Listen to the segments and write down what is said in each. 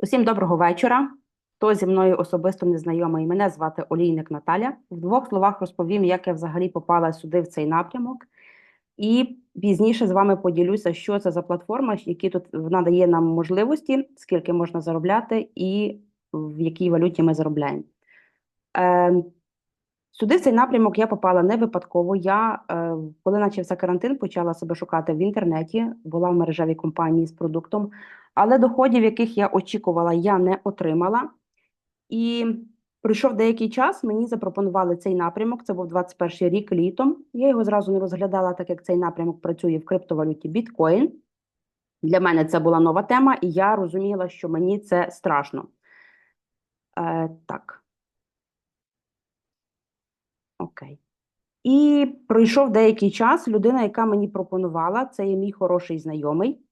Усім доброго вечора. Хто зі мною особисто не знайомий, мене звати Олійник Наталя. В двох словах розповім, як я взагалі попала сюди в цей напрямок, і пізніше з вами поділюся, що це за платформа, які тут вона дає нам можливості, скільки можна заробляти, і в якій валюті ми заробляємо. Е, Сюди в цей напрямок я попала не випадково. Я, е, коли почався карантин, почала себе шукати в інтернеті, була в мережевій компанії з продуктом, але доходів, яких я очікувала, я не отримала. І пройшов деякий час, мені запропонували цей напрямок. Це був 21 рік літом. Я його зразу не розглядала, так як цей напрямок працює в криптовалюті біткоін. Для мене це була нова тема, і я розуміла, що мені це страшно. Е, так. Окей. І пройшов деякий час. Людина, яка мені пропонувала, це є мій хороший знайомий.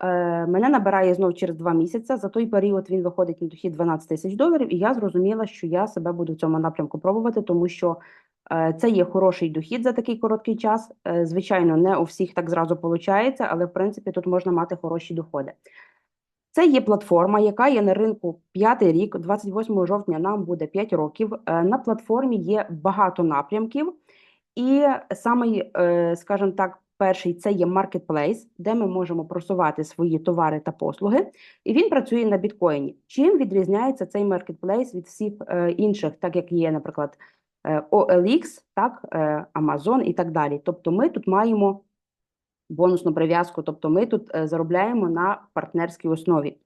Е, мене набирає знов через два місяці. За той період він виходить на дохід 12 тисяч доларів, і я зрозуміла, що я себе буду в цьому напрямку пробувати, тому що е, це є хороший дохід за такий короткий час. Е, звичайно, не у всіх так зразу виходить, але в принципі тут можна мати хороші доходи. Це є платформа, яка є на ринку п'ятий рік, 28 жовтня нам буде 5 років. На платформі є багато напрямків, і саме, е, скажімо так, перший це є маркетплейс, де ми можемо просувати свої товари та послуги, і він працює на біткоїні. Чим відрізняється цей маркетплейс від всіх е, інших, так як є, наприклад, е, OLX, так, е, Amazon і так далі. Тобто, ми тут маємо бонусну прив'язку, тобто ми тут е, заробляємо на партнерській основі.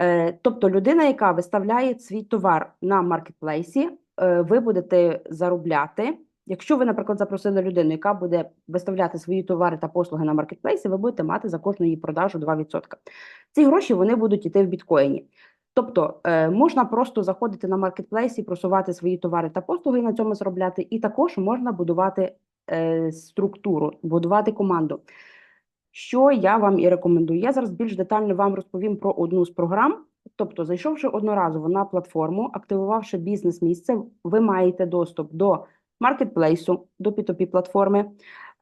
Е, Тобто, людина, яка виставляє свій товар на маркетплейсі, е, ви будете заробляти. Якщо ви, наприклад, запросили людину, яка буде виставляти свої товари та послуги на маркетплейсі, ви будете мати за кожну її продажу 2%. Ці гроші вони будуть йти в біткоїні. Тобто е, можна просто заходити на маркетплейсі, просувати свої товари та послуги і на цьому заробляти, і також можна будувати е, структуру, будувати команду. Що я вам і рекомендую. Я зараз більш детально вам розповім про одну з програм. Тобто, зайшовши одноразово на платформу, активувавши бізнес-місце, ви маєте доступ до маркетплейсу, до P2P платформи.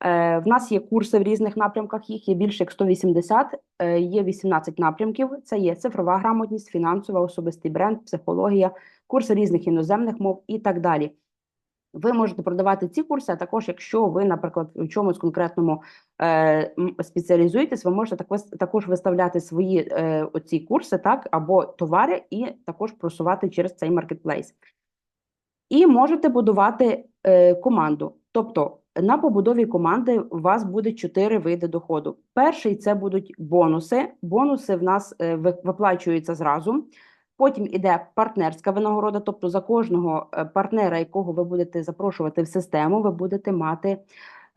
Е, в нас є курси в різних напрямках, їх є більше як 180, е, є 18 напрямків. Це є цифрова грамотність, фінансова, особистий бренд, психологія, курси різних іноземних мов і так далі. Ви можете продавати ці курси, а також, якщо ви, наприклад, в чомусь конкретному е, спеціалізуєтесь, ви можете також, також виставляти свої е, оці курси, так, або товари, і також просувати через цей маркетплейс. І можете будувати е, команду. Тобто на побудові команди у вас буде чотири види доходу. Перший це будуть бонуси. Бонуси в нас е, виплачуються зразу. Потім іде партнерська винагорода, тобто за кожного е, партнера, якого ви будете запрошувати в систему, ви будете мати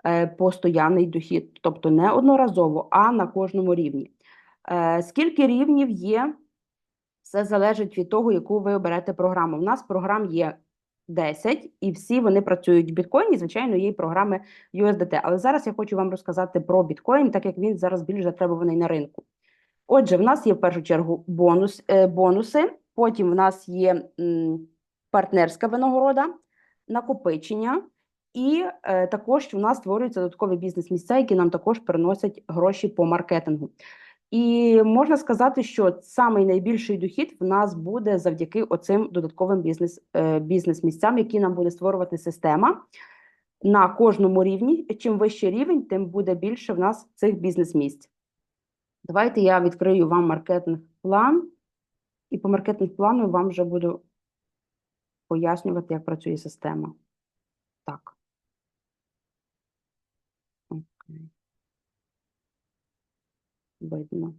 е, постоянний дохід, тобто не одноразово, а на кожному рівні. Е, скільки рівнів є, все залежить від того, яку ви оберете програму. У нас програм є 10, і всі вони працюють в біткоїні. Звичайно, є програми USDT. Але зараз я хочу вам розказати про біткоін, так як він зараз більш затребуваний на ринку. Отже, в нас є в першу чергу бонус, е, бонуси, потім в нас є партнерська винагорода, накопичення, і е, також в нас створюються додаткові бізнес-місця, які нам також приносять гроші по маркетингу. І можна сказати, що самий найбільший дохід в нас буде завдяки оцим додатковим бізнес, е, бізнес-місцям, які нам буде створювати система на кожному рівні. Чим вищий рівень, тим буде більше в нас цих бізнес-місць. Давайте я відкрию вам маркетинг план, і по маркетинг плану вам вже буду пояснювати, як працює система. Так. Окей. Видно.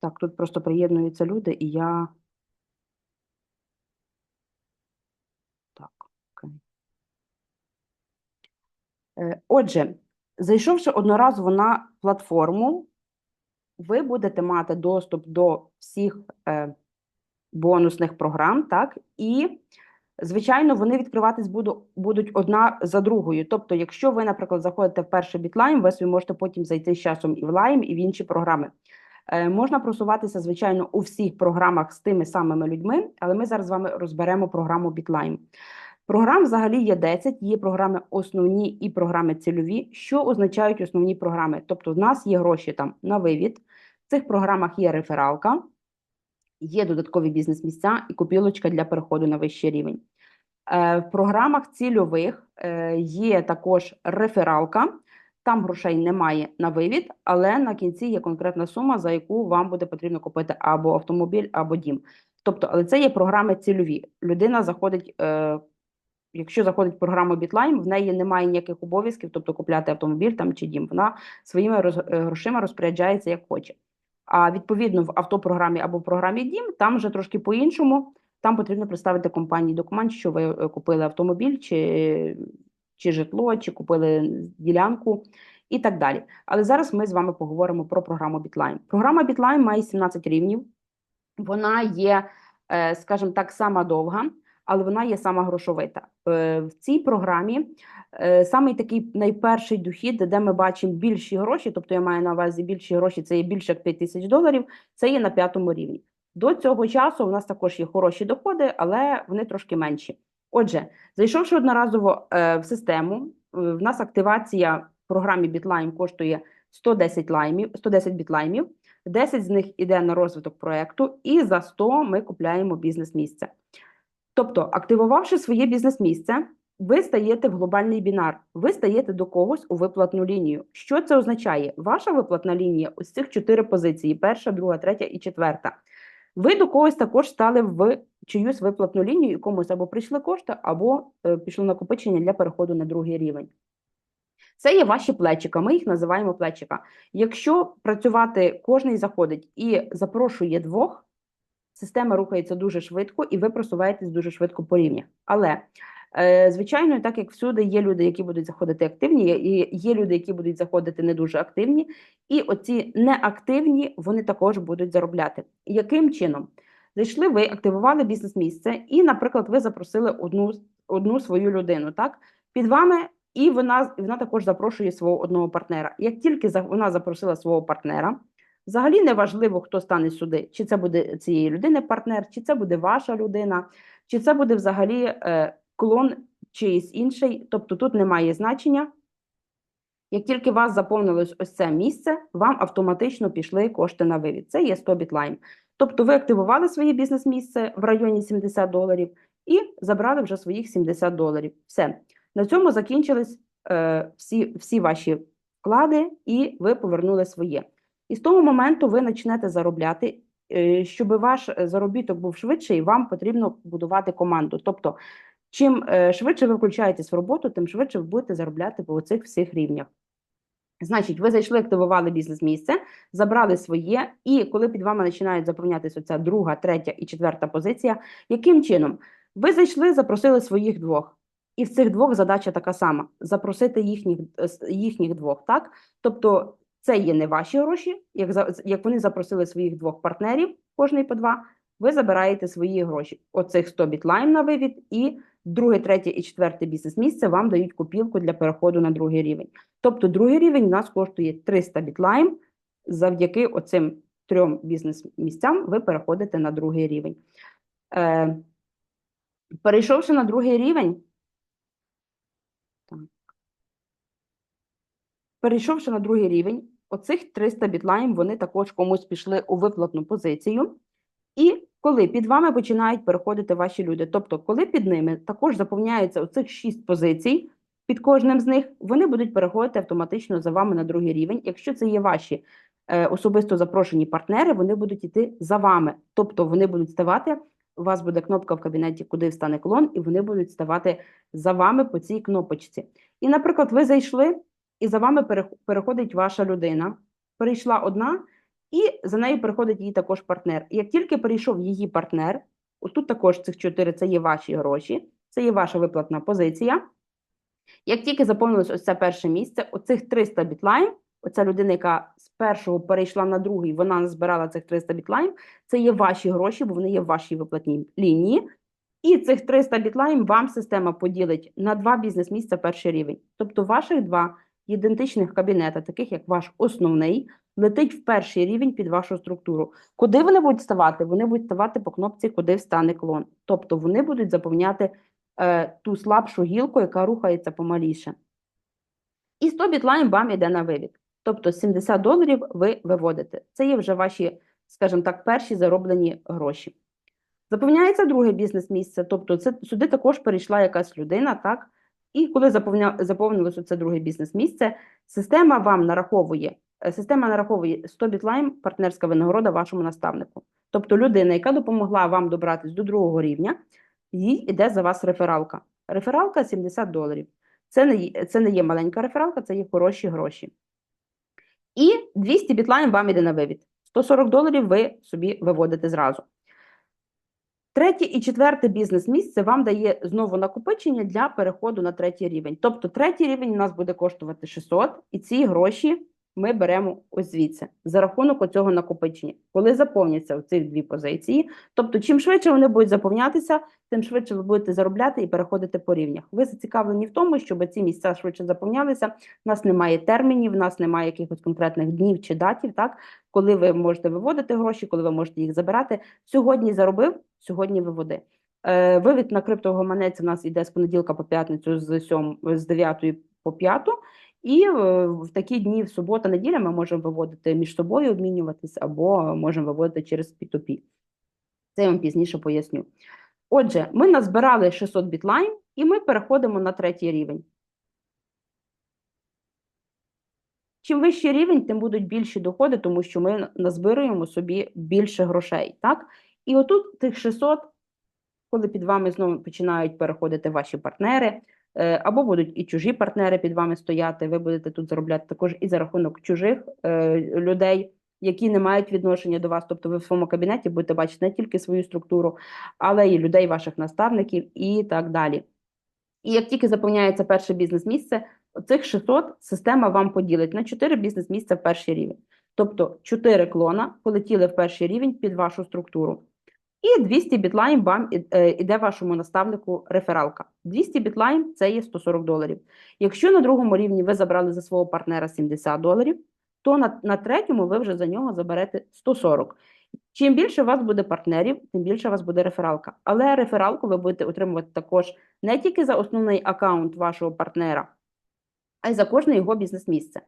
Так, тут просто приєднуються люди, і я. Так, окей. Е, Отже, зайшовши одноразово на платформу, ви будете мати доступ до всіх е, бонусних програм, так, і, звичайно, вони відкриватись буду, будуть одна за другою. Тобто, якщо ви, наприклад, заходите в перший бітлайн, ви собі можете потім зайти з часом і в лайм, і в інші програми. Е, можна просуватися, звичайно, у всіх програмах з тими самими людьми, але ми зараз з вами розберемо програму Бітлайм. Програм взагалі є 10, є програми основні і програми цільові. Що означають основні програми? Тобто, в нас є гроші там на вивід, в цих програмах є рефералка, є додаткові бізнес-місця і копілочка для переходу на вищий рівень. Е, В програмах цільових е, є також рефералка. Там грошей немає на вивід, але на кінці є конкретна сума, за яку вам буде потрібно купити або автомобіль, або дім. Тобто, але це є програми цільові. Людина заходить, е, якщо заходить в програму Бітлайм, в неї немає ніяких обов'язків, тобто купляти автомобіль там чи дім. Вона своїми грошима розпоряджається як хоче. А відповідно в автопрограмі або в програмі Дім там вже трошки по-іншому. Там потрібно представити компанії документ, що ви е, купили автомобіль, чи, чи житло, чи купили ділянку і так далі. Але зараз ми з вами поговоримо про програму Bitline. Програма Bitline має 17 рівнів. Вона є, е, скажімо так, сама довга, але вона є сама грошовита. Е, В цій програмі е, самий такий найперший дохід, де ми бачимо більші гроші, тобто я маю на увазі більші гроші, це є більше як 5 тисяч доларів, це є на п'ятому рівні. До цього часу у нас також є хороші доходи, але вони трошки менші. Отже, зайшовши одноразово е, в систему, в нас активація в програмі Бітлайм коштує 110 лаймів, 110 бітлаймів, 10 з них іде на розвиток проекту, і за 100 ми купляємо бізнес-місце. Тобто, активувавши своє бізнес-місце, ви стаєте в глобальний бінар, ви стаєте до когось у виплатну лінію. Що це означає? Ваша виплатна лінія ось цих чотири позиції: перша, друга, третя і четверта. Ви до когось також стали в чиюсь виплатну лінію, і комусь або прийшли кошти, або е, пішло накопичення для переходу на другий рівень. Це є ваші плечика, ми їх називаємо плечика. Якщо працювати кожний заходить і запрошує двох, система рухається дуже швидко, і ви просуваєтесь дуже швидко по рівнях. Але, е, звичайно, так як всюди є люди, які будуть заходити активні, і є люди, які будуть заходити не дуже активні, і оці неактивні вони також будуть заробляти. Яким чином? Зайшли ви, активували бізнес-місце, і, наприклад, ви запросили одну, одну свою людину, так? Під вами, і вона, вона також запрошує свого одного партнера. Як тільки вона запросила свого партнера, взагалі не важливо, хто стане сюди, чи це буде цієї людини партнер, чи це буде ваша людина, чи це буде взагалі е, клон чиїсь інший, тобто тут немає значення. Як тільки у вас заповнилось ось це місце, вам автоматично пішли кошти на вивід. Це є 100 бітлайн. Тобто ви активували своє бізнес-місце в районі 70 доларів і забрали вже своїх 70 доларів. Все. На цьому закінчились е, всі, всі ваші вклади, і ви повернули своє. І з того моменту ви почнете заробляти. Е, щоб ваш е, заробіток був швидший, вам потрібно будувати команду. Тобто, чим е, швидше ви включаєтесь в роботу, тим швидше ви будете заробляти по цих всіх рівнях. Значить, ви зайшли, активували бізнес-місце, забрали своє, і коли під вами починають заповнятися оця друга, третя і четверта позиція, яким чином? Ви зайшли, запросили своїх двох. І в цих двох задача така сама: запросити їхніх, їхніх двох, так? Тобто, це є не ваші гроші, як, як вони запросили своїх двох партнерів, кожний по два, ви забираєте свої гроші. Оцих 100 бітлайн на вивід, і друге, третє і четверте бізнес-місце вам дають копілку для переходу на другий рівень. Тобто другий рівень у нас коштує 300 бітлайн. Завдяки оцим трьом бізнес-місцям ви переходите на другий рівень. Е, перейшовши на другий рівень, перейшовши на другий рівень, оцих 300 бітлайн вони також комусь пішли у виплатну позицію. І коли під вами починають переходити ваші люди, тобто, коли під ними також заповняється оцих 6 позицій, під кожним з них вони будуть переходити автоматично за вами на другий рівень. Якщо це є ваші е, особисто запрошені партнери, вони будуть йти за вами. Тобто вони будуть ставати. У вас буде кнопка в кабінеті, куди встане клон, і вони будуть ставати за вами по цій кнопочці. І, наприклад, ви зайшли, і за вами переходить ваша людина. Перейшла одна, і за нею переходить її також партнер. І як тільки перейшов її партнер, ось також цих чотири це є ваші гроші, це є ваша виплатна позиція. Як тільки заповнилось ось це перше місце, оцих 300 бітлайн, оця людина, яка з першого перейшла на другий, вона збирала цих 300 бітлайн, це є ваші гроші, бо вони є в вашій виплатній лінії. І цих 300 бітлайн вам система поділить на два бізнес-місця перший рівень. Тобто ваших два ідентичних кабінета, таких як ваш основний, летить в перший рівень під вашу структуру. Куди вони будуть ставати? Вони будуть ставати по кнопці, куди встане клон. Тобто вони будуть заповняти е, ту слабшу гілку, яка рухається помаліше. І 100 бітлайн вам йде на вивід. Тобто 70 доларів ви виводите. Це є вже ваші, скажімо так, перші зароблені гроші. Заповняється друге бізнес-місце, тобто це, сюди також перейшла якась людина, так? І коли заповнилося це друге бізнес-місце, система вам нараховує, е, система нараховує 100 бітлайн партнерська винагорода вашому наставнику. Тобто людина, яка допомогла вам добратися до другого рівня, їй іде за вас рефералка. Рефералка 70 доларів. Це не, це не є маленька рефералка, це є хороші гроші. І 200 бітлайн вам іде на вивід. 140 доларів ви собі виводите зразу. Третє і четверте бізнес-місце вам дає знову накопичення для переходу на третій рівень. Тобто третій рівень у нас буде коштувати 600, і ці гроші ми беремо ось звідси за рахунок оцього накопичення. Коли заповняться оці дві позиції, тобто чим швидше вони будуть заповнятися, тим швидше ви будете заробляти і переходити по рівнях. Ви зацікавлені в тому, щоб ці місця швидше заповнялися. У нас немає термінів, у нас немає якихось конкретних днів чи датів, так коли ви можете виводити гроші, коли ви можете їх забирати. Сьогодні заробив, сьогодні виводи. Е, Вивід на криптогаманець у нас йде з понеділка по п'ятницю з 7, з 9 по 5. І е, в такі дні, в субота, неділя, ми можемо виводити між собою, обмінюватись, або можемо виводити через P2P. Це я вам пізніше поясню. Отже, ми назбирали 600 бітлайн, і ми переходимо на третій рівень. Чим вищий рівень, тим будуть більші доходи, тому що ми назбируємо собі більше грошей. Так? І отут тих 600, коли під вами знову починають переходити ваші партнери, або будуть і чужі партнери під вами стояти, ви будете тут заробляти також і за рахунок чужих е, людей, які не мають відношення до вас. Тобто ви в своєму кабінеті будете бачити не тільки свою структуру, але й людей, ваших наставників і так далі. І як тільки заповняється перше бізнес-місце, цих 600 система вам поділить на 4 бізнес-місця в перший рівень. Тобто 4 клона полетіли в перший рівень під вашу структуру. І 200 бітлайн вам е, іде вашому наставнику рефералка. 200 бітлайн – це є 140 доларів. Якщо на другому рівні ви забрали за свого партнера 70 доларів, то на, на третьому ви вже за нього заберете 140. Чим більше у вас буде партнерів, тим більше у вас буде рефералка. Але рефералку ви будете отримувати також не тільки за основний аккаунт вашого партнера, а й за кожне його бізнес-місце.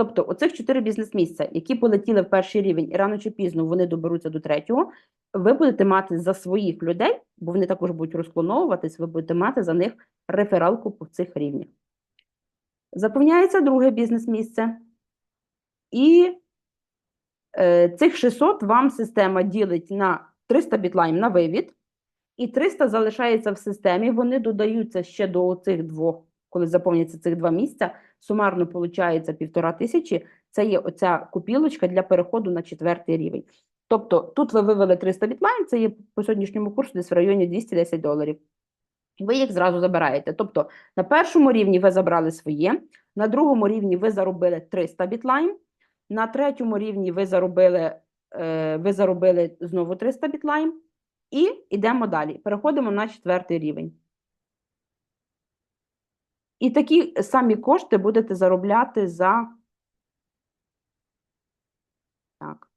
Тобто, оцих чотири бізнес-місця, які полетіли в перший рівень, і рано чи пізно вони доберуться до третього, ви будете мати за своїх людей, бо вони також будуть розклоновуватись, ви будете мати за них рефералку по цих рівнях. Заповняється друге бізнес-місце. І е, цих 600 вам система ділить на 300 бітлайн на вивід, і 300 залишається в системі. Вони додаються ще до цих двох, коли заповняться цих два місця. Сумарно виходить півтора тисячі. Це є оця купілочка для переходу на четвертий рівень. Тобто тут ви вивели 300 бітлайн, це є по сьогоднішньому курсу десь в районі 210 доларів. Ви їх зразу забираєте. Тобто на першому рівні ви забрали своє, на другому рівні ви заробили 300 бітлайн, на третьому рівні ви заробили, е, ви заробили знову 300 бітлайн. І йдемо далі. Переходимо на четвертий рівень. І такі самі кошти будете заробляти за. Так.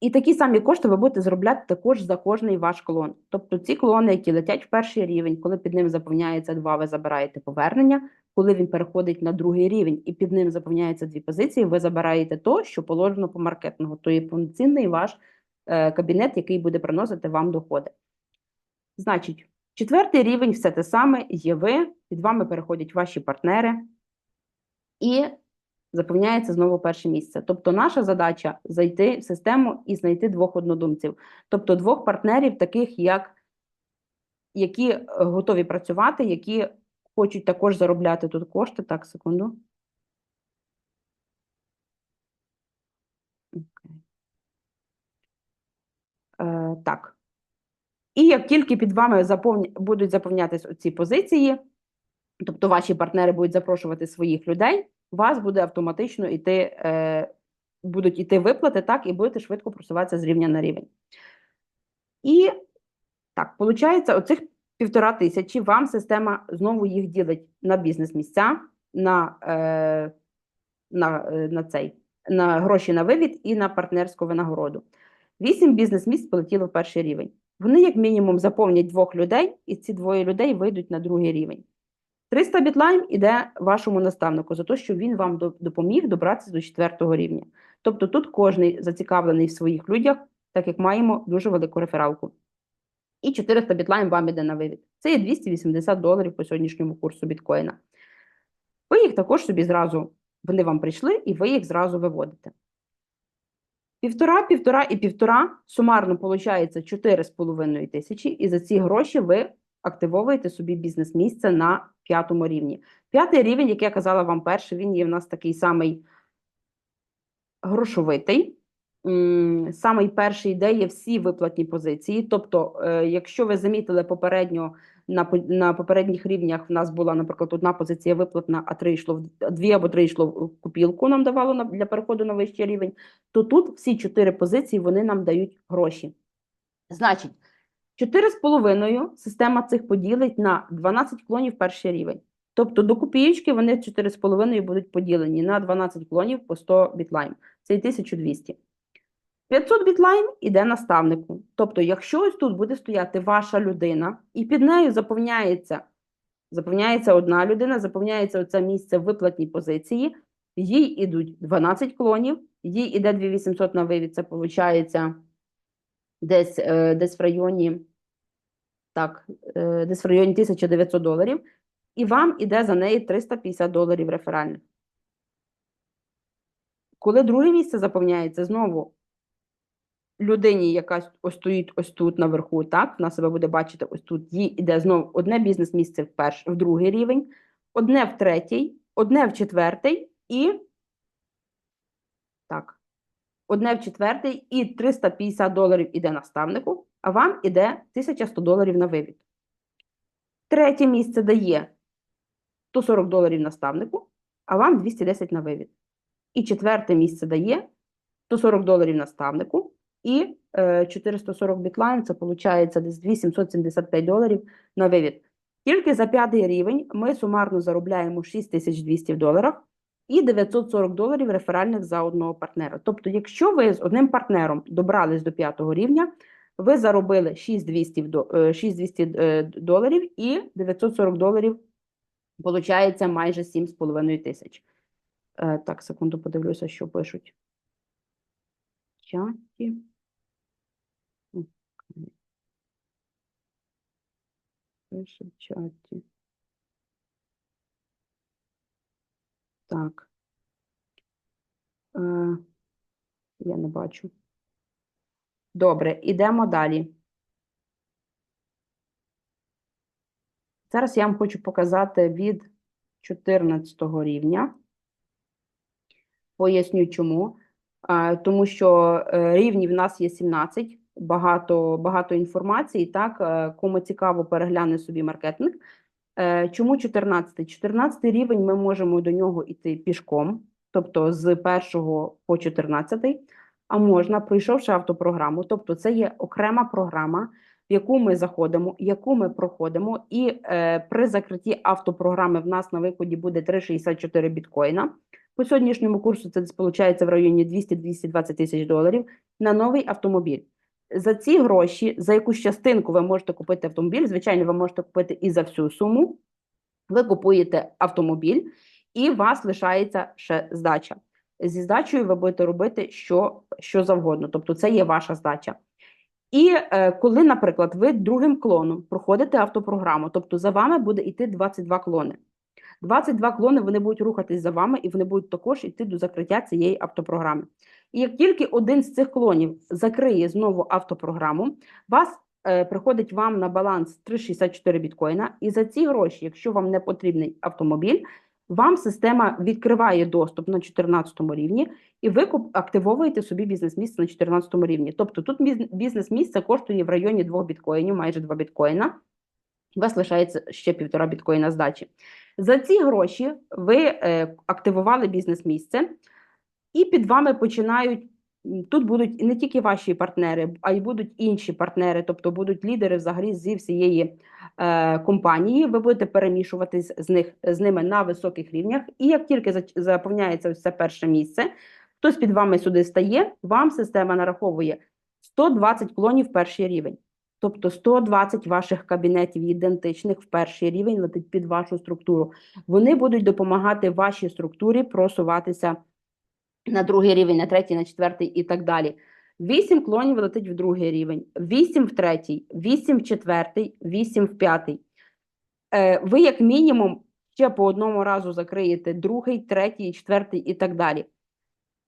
І такі самі кошти ви будете заробляти також за кожний ваш клон. Тобто ці клони, які летять в перший рівень, коли під ним заповняється два, ви забираєте повернення. Коли він переходить на другий рівень і під ним заповняються дві позиції, ви забираєте то, що положено по маркетингу. То є повноцінний ваш е, кабінет, який буде приносити вам доходи. Значить, четвертий рівень все те саме є ви, під вами переходять ваші партнери, і заповняється знову перше місце. Тобто, наша задача зайти в систему і знайти двох однодумців, тобто двох партнерів, таких як які готові працювати, які хочуть також заробляти тут кошти. Так, секунду. Окей. Е, так. І як тільки під вами заповні... будуть заповнятися ці позиції, тобто ваші партнери будуть запрошувати своїх людей, вас буде автоматично йти, е, будуть йти виплати, так, і будете швидко просуватися з рівня на рівень. І так, виходить, оцих півтора тисячі вам система знову їх ділить на бізнес-місця, на, е, на, е, на цей, на гроші на вивід і на партнерську винагороду. Вісім бізнес-місць полетіло в перший рівень. Вони, як мінімум, заповнять двох людей, і ці двоє людей вийдуть на другий рівень. 300 бітлайм іде вашому наставнику за те, що він вам допоміг добратися до четвертого рівня. Тобто тут кожний зацікавлений в своїх людях, так як маємо дуже велику рефералку. І 400 бітлайм вам іде на вивід. Це є 280 доларів по сьогоднішньому курсу біткоїна. Ви їх також собі зразу, вони вам прийшли, і ви їх зразу виводите. Півтора, півтора і півтора сумарно виходить 4,5 тисячі, і за ці гроші ви активовуєте собі бізнес-місце на п'ятому рівні. П'ятий рівень, як я казала вам перший, він є в нас такий самий грошовитий. Самий перший де є всі виплатні позиції. Тобто, е, якщо ви замітили попередньо на, на попередніх рівнях, в нас була, наприклад, одна позиція виплатна, а три йшло в дві або три йшло в купілку, нам давало на, для переходу на вищий рівень, то тут всі чотири позиції вони нам дають гроші. Значить, 4,5 система цих поділить на 12 клонів перший рівень. Тобто до копієчки вони 4,5 будуть поділені на 12 клонів по 100 бітлайм. Це 1200. 500 бітлайн іде наставнику. Тобто, якщо ось тут буде стояти ваша людина, і під нею заповняється, заповняється одна людина, заповняється оце місце в виплатній позиції, їй ідуть 12 клонів, їй іде 2800 на вивід, це виходить десь, е, десь в районі, так, е, десь в районі 1900 доларів, і вам іде за неї 350 доларів реферальних. Коли друге місце заповняється, знову людині, яка ось стоїть ось тут наверху, так, вона себе буде бачити ось тут, їй іде знову одне бізнес-місце в перш, в другий рівень, одне в третій, одне в четвертий і так, одне в четвертий і 350 доларів іде наставнику, а вам іде 1100 доларів на вивід. Третє місце дає 140 доларів наставнику, а вам 210 на вивід. І четверте місце дає 140 доларів наставнику і е, 440 бітлайн, це виходить десь 2775 доларів на вивід. Тільки за п'ятий рівень ми сумарно заробляємо 6200 в доларах і 940 доларів реферальних за одного партнера. Тобто, якщо ви з одним партнером добрались до п'ятого рівня, ви заробили 6200 в до- е, 6200 е, доларів і 940 доларів, виходить майже 7,5 тисяч. Е, Так, секунду подивлюся, що пишуть. В чаті. Окей. Пише в чаті. Так. Е, я не бачу. Добре, ідемо далі. Зараз я вам хочу показати від 14 рівня. Поясню чому. А, Тому що е, рівнів в нас є 17, багато, багато інформації. Так, Е, кому цікаво, перегляне собі маркетинг. Е, Чому 14? 14 рівень ми можемо до нього йти пішком, тобто з 1 по 14, а можна, пройшовши автопрограму. Тобто, це є окрема програма, в яку ми заходимо, яку ми проходимо, і е, при закритті автопрограми в нас на виході буде 3,64 біткоїна. По сьогоднішньому курсу це виходить в районі 200-220 тисяч доларів на новий автомобіль. За ці гроші, за якусь частинку ви можете купити автомобіль. Звичайно, ви можете купити і за всю суму. Ви купуєте автомобіль, і у вас лишається ще здача. Зі здачею ви будете робити що, що завгодно. Тобто, це є ваша здача. І е, коли, наприклад, ви другим клоном проходите автопрограму, тобто за вами буде йти 22 клони. 22 клони вони будуть рухатись за вами, і вони будуть також йти до закриття цієї автопрограми. І як тільки один з цих клонів закриє знову автопрограму, вас е, приходить вам на баланс 3,64 біткоїна, і за ці гроші, якщо вам не потрібний автомобіль, вам система відкриває доступ на 14 рівні, і ви активовуєте собі бізнес-місце на 14 рівні. Тобто тут бізнес-місце коштує в районі 2 біткоїнів, майже 2 біткоїна. У вас лишається ще півтора біткоїна здачі. За ці гроші ви е, активували бізнес-місце, і під вами починають. Тут будуть не тільки ваші партнери, а й будуть інші партнери, тобто будуть лідери взагалі зі всієї е, компанії. Ви будете перемішуватись з них з ними на високих рівнях. І як тільки заповняється це перше місце, хтось під вами сюди стає, вам система нараховує 120 клонів перший рівень. Тобто 120 ваших кабінетів ідентичних в перший рівень летить під вашу структуру. Вони будуть допомагати вашій структурі просуватися на другий рівень, на третій, на четвертий і так далі. 8 клонів летить в другий рівень, 8 в третій, 8 в четвертий, 8 в п'ятий. Е, ви, як мінімум, ще по одному разу закриєте другий, третій, четвертий і так далі.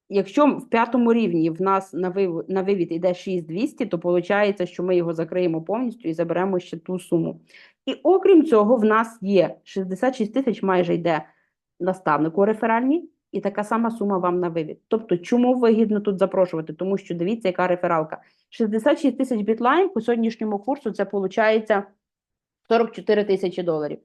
Якщо в п'ятому рівні в нас на вивід, на вивід йде 6200, то виходить, що ми його закриємо повністю і заберемо ще ту суму. І окрім цього, в нас є 66 тисяч майже йде наставнику реферальні, і така сама сума вам на вивід. Тобто, чому вигідно тут запрошувати? Тому що дивіться, яка рефералка. 66 тисяч бітлайн по сьогоднішньому курсу це виходить 44 тисячі доларів.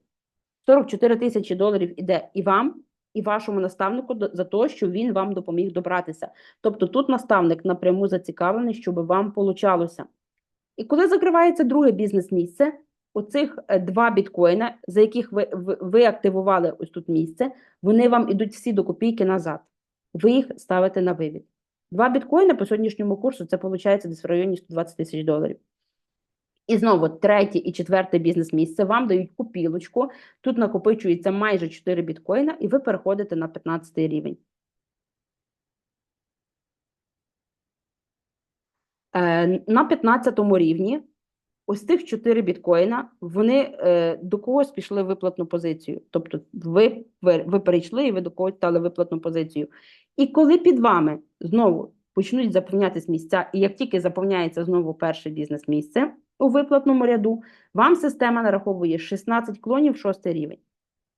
44 тисячі доларів іде і вам, і вашому наставнику за те, що він вам допоміг добратися. Тобто тут наставник напряму зацікавлений, щоб вам получалося. І коли закривається друге бізнес-місце, оцих е, два біткоїна, за яких ви, ви, ви активували ось тут місце, вони вам ідуть всі до копійки назад. Ви їх ставите на вивід. Два біткоїна по сьогоднішньому курсу це виходить десь в районі 120 тисяч доларів. І знову третє і четверте бізнес-місце вам дають купілочку. Тут накопичується майже 4 біткоїна, і ви переходите на 15 рівень. Е, на 15 рівні ось тих 4 біткоїна, вони е, до когось пішли в виплатну позицію. Тобто ви, ви, ви перейшли і ви до когось стали виплатну позицію. І коли під вами знову почнуть заповнятись місця, і як тільки заповняється знову перше бізнес-місце у виплатному ряду, вам система нараховує 16 клонів шостий рівень.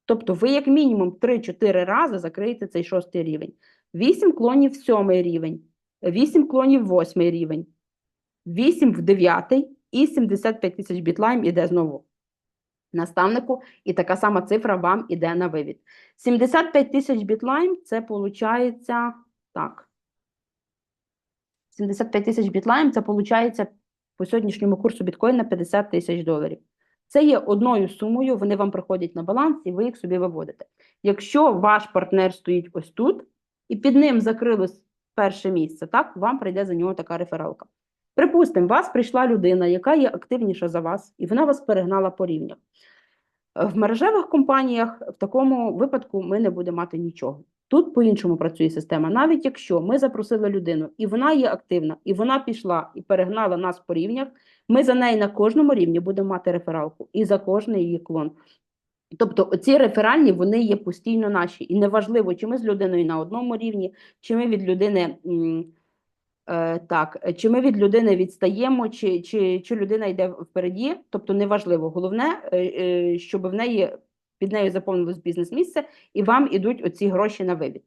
Тобто ви як мінімум 3-4 рази закриєте цей шостий рівень. 8 клонів сьомий рівень, 8 клонів восьмий рівень, 8 в дев'ятий і 75 тисяч бітлайм іде знову наставнику, і така сама цифра вам іде на вивід. 75 тисяч бітлайм це виходить так. 75 тисяч бітлайм це виходить по сьогоднішньому курсу біткоїна 50 тисяч доларів. Це є одною сумою, вони вам приходять на баланс, і ви їх собі виводите. Якщо ваш партнер стоїть ось тут, і під ним закрилось перше місце, так, вам прийде за нього така рефералка. Припустимо, вас прийшла людина, яка є активніша за вас, і вона вас перегнала по рівнях. В мережевих компаніях в такому випадку ми не будемо мати нічого. Тут по-іншому працює система. Навіть якщо ми запросили людину, і вона є активна, і вона пішла і перегнала нас по рівнях, ми за неї на кожному рівні будемо мати рефералку і за кожний її клон. Тобто ці реферальні вони є постійно наші. І неважливо, чи ми з людиною на одному рівні, чи ми від людини. Е, так, чи ми від людини відстаємо, чи, чи, чи людина йде впереді, тобто неважливо. Головне, е, е, щоб в неї під нею заповнилось бізнес-місце, і вам ідуть оці гроші на вивід.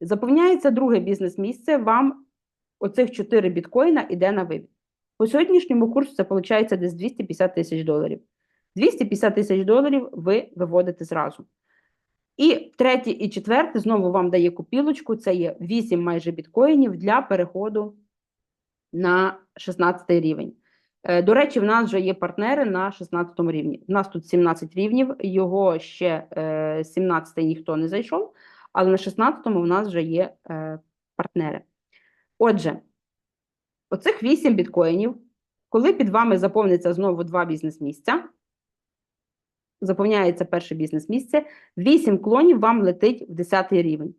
Заповняється друге бізнес-місце, вам оцих 4 біткоїна йде на вивід. По сьогоднішньому курсу це виходить десь 250 тисяч доларів. 250 тисяч доларів ви виводите зразу. І третє і четверте знову вам дає купілочку, це є 8 майже біткоїнів для переходу на 16 рівень. Е, До речі, в нас вже є партнери на 16 рівні. У нас тут 17 рівнів, його ще е, 17 ніхто не зайшов, але на 16 у нас вже є е, партнери. Отже, оцих 8 біткоїнів, коли під вами заповниться знову два бізнес-місця, заповняється перше бізнес-місце, 8 клонів вам летить в 10 рівень,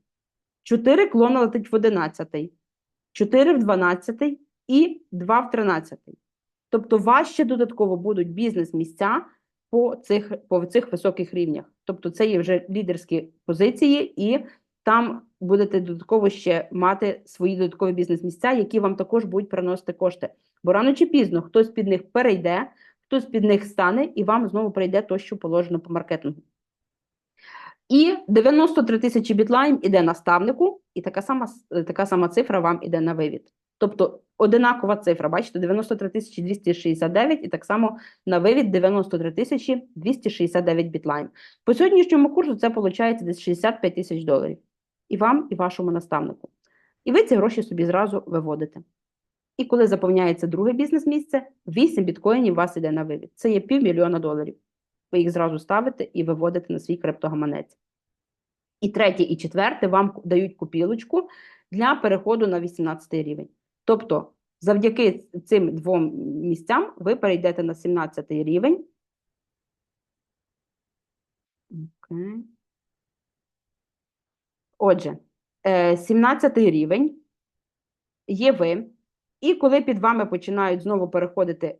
4 клони летить в 11, 4 в 12 і 2 в 13. Тобто, вас ще додатково будуть бізнес-місця по цих, по цих високих рівнях. Тобто, це є вже лідерські позиції, і там будете додатково ще мати свої додаткові бізнес-місця, які вам також будуть приносити кошти. Бо рано чи пізно хтось під них перейде, хтось під них стане, і вам знову прийде то, що положено по маркетингу. І 93 тисячі бітлайн іде наставнику, і така сама, така сама цифра вам іде на вивід. Тобто одинакова цифра, бачите, 93 тисячі 269 і так само на вивід 93 тисячі 269 бітлайн. По сьогоднішньому курсу це виходить десь 65 тисяч доларів. І вам, і вашому наставнику. І ви ці гроші собі зразу виводите. І коли заповняється друге бізнес-місце, 8 біткоїнів у вас іде на вивід. Це є півмільйона доларів. Ви їх зразу ставите і виводите на свій криптогаманець. І третє, і четверте вам дають купілочку для переходу на 18 рівень. Тобто Завдяки цим двом місцям ви перейдете на 17 рівень. Отже, е, 17 рівень є ви, і коли під вами починають знову переходити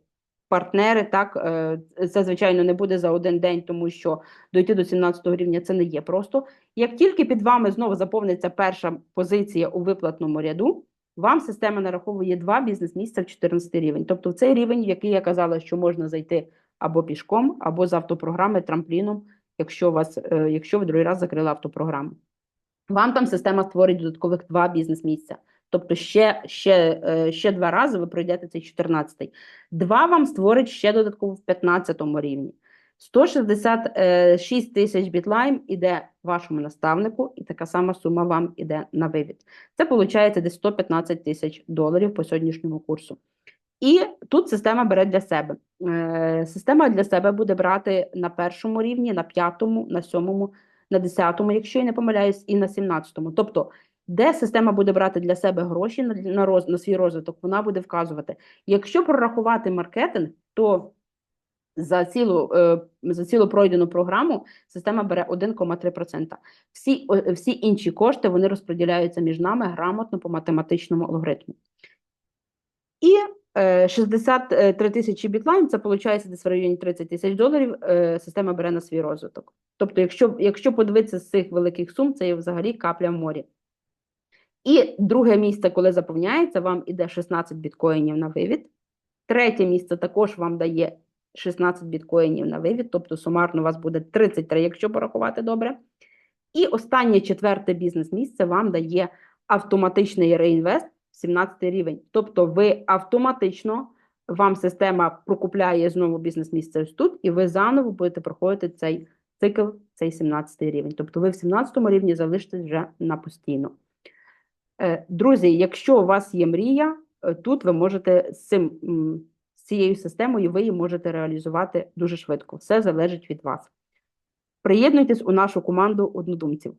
партнери, так, е, це, звичайно, не буде за один день, тому що дойти до 17 рівня це не є просто. Як тільки під вами знову заповниться перша позиція у виплатному ряду, вам система нараховує два бізнес-місця в 14 рівень. Тобто в цей рівень, в який я казала, що можна зайти або пішком, або з автопрограми, трампліном, якщо, вас, е, якщо ви другий раз закрили автопрограму. Вам там система створить додаткових два бізнес-місця. Тобто ще, ще, е, ще два рази ви пройдете цей 14-й. Два вам створить ще додатково в 15 рівні. 166 тисяч бітлайм іде вашому наставнику, і така сама сума вам іде на вивід. Це виходить десь 115 тисяч доларів по сьогоднішньому курсу. І тут система бере для себе. Е, Система для себе буде брати на першому рівні, на п'ятому, на сьомому, на десятому, якщо я не помиляюсь, і на сімнадцятому. Тобто, де система буде брати для себе гроші на, роз, на свій розвиток, вона буде вказувати. Якщо прорахувати маркетинг, то за цілу, е, за цілу пройдену програму система бере 1,3%. Всі, всі інші кошти вони розподіляються між нами грамотно по математичному алгоритму. І е, 63 тисячі бітлайн, це виходить десь в районі 30 тисяч доларів, е, система бере на свій розвиток. Тобто, якщо, якщо подивитися з цих великих сум, це є взагалі капля в морі. І друге місце, коли заповняється, вам іде 16 біткоїнів на вивід. Третє місце також вам дає 16 біткоїнів на вивід, тобто сумарно у вас буде 33, якщо порахувати добре. І останнє четверте бізнес-місце вам дає автоматичний реінвест 17 рівень. Тобто ви автоматично, вам система прокупляє знову бізнес-місце ось тут, і ви заново будете проходити цей цикл, цей 17 рівень. Тобто ви в 17 рівні залишитесь вже на постійно. Е, Друзі, якщо у вас є мрія, е, тут ви можете з цим з цією системою ви її можете реалізувати дуже швидко. Все залежить від вас. Приєднуйтесь у нашу команду однодумців.